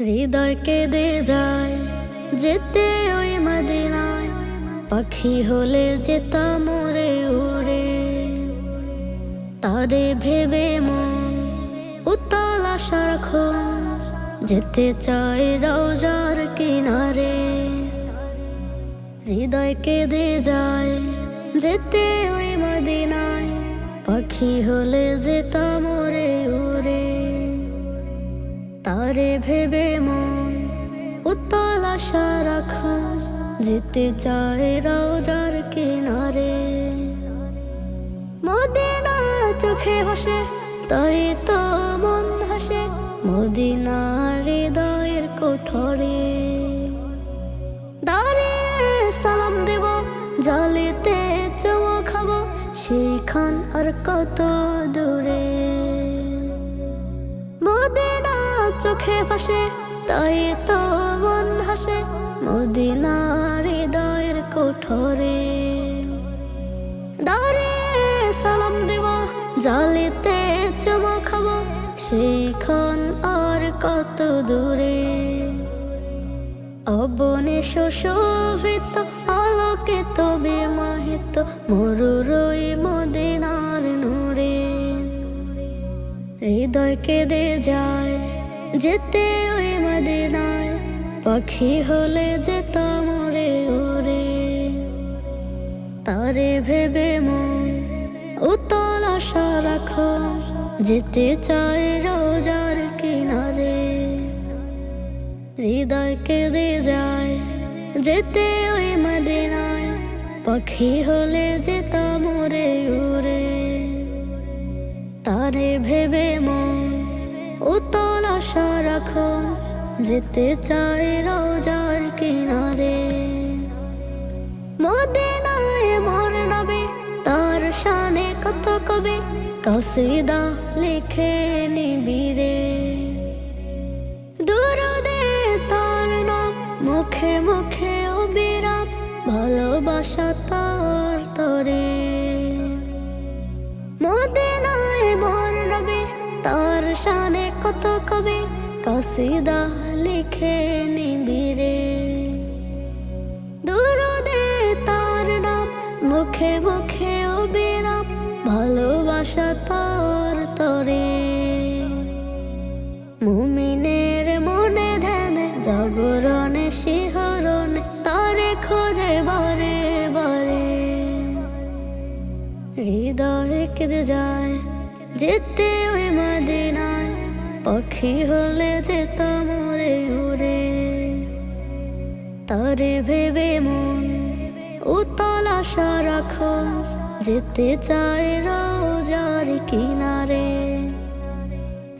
হৃদয় কেঁদে যায়, যেতে ওই মদিনায়। পাখি হলে যেতাম ওরে উড়ে। তারে ভেবে মন উত্তাল খন যেতে চায় রওজার কিনারে। হৃদয় কেঁদে যায়, যেতে ওই মদিনায়। পাখি হলে যেতাম ওরে উড়ে তারে ভেবে মন, উত্তাল আশা রাখা, যেতে চায় রওজার কিনারে। মদিনা চোখে বসে তাই তো মন হাসে মদিনা হৃদয়ের কোঠরে। দাঁড়িয়ে সালাম দেব, জলিতে চমো খাব, সেইখান আর কত দূরে চোখে ভাসে, তাই তো মন হাসে মদিনা হৃদয়ের কোঠরে। দাঁড়িয়ে সালাম দেব, জালিতে চমো খাব, সেইখান আর কত দূরে। অবনে শোভিত, আলোকিত, বিমাহিত মরুরই মদিনার নূরে। হৃদয় কেঁদে যায় যেতে ওই মদিনায়, পাখি হলে যেতাম ওরে ওরে। তারে ভেবে মন উতল আশা রাখো, যেতে চায় রোজার কিনারে। হৃদয় কেঁদে যায়, যেতে ওই মদিনায়, পাখি হলে যেতাম রাখো যেতে চায় রোজার কিনারে। মদিনায় মোর নবে তার শানে কত কবে কসিদা লিখে নিবিরে দুরুদে তার নাম মুখে মুখে অবিরাম ভালোবাসা তার তরে। মদিনায় মোর নবে তার শানে কত কবে কসিদা লিখে নিবিরে দুরুদে তার নাম মুখে মুখে অবিরাম ভালোবাসা তার তরে। মুমিনের মনে ধ্যানে, জাগরণে শিহরণে, তারে খোঁজে বারে বারে। হৃদয় কেঁদে যায়, যেতে ওই মদিনায়। পাখি হলে যেতাম উড়ে উড়ে তারে ভেবে মন উতল আশা রাখো যেতে চায় রোজার কিনারে।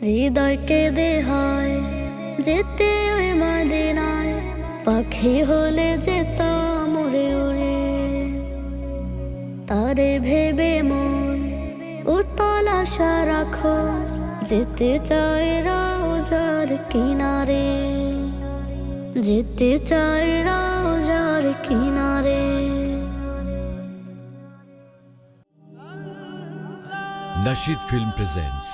হৃদয় কেঁদে হয় যেতে ওই মদিনায় পাখি হলে যেতাম উড়ে উড়ে তারে ভেবে মন উতল আশা রাখো যেতে চায় রাজার কিনারে যেতে চায় রাজার কিনারে। Nashid Film presents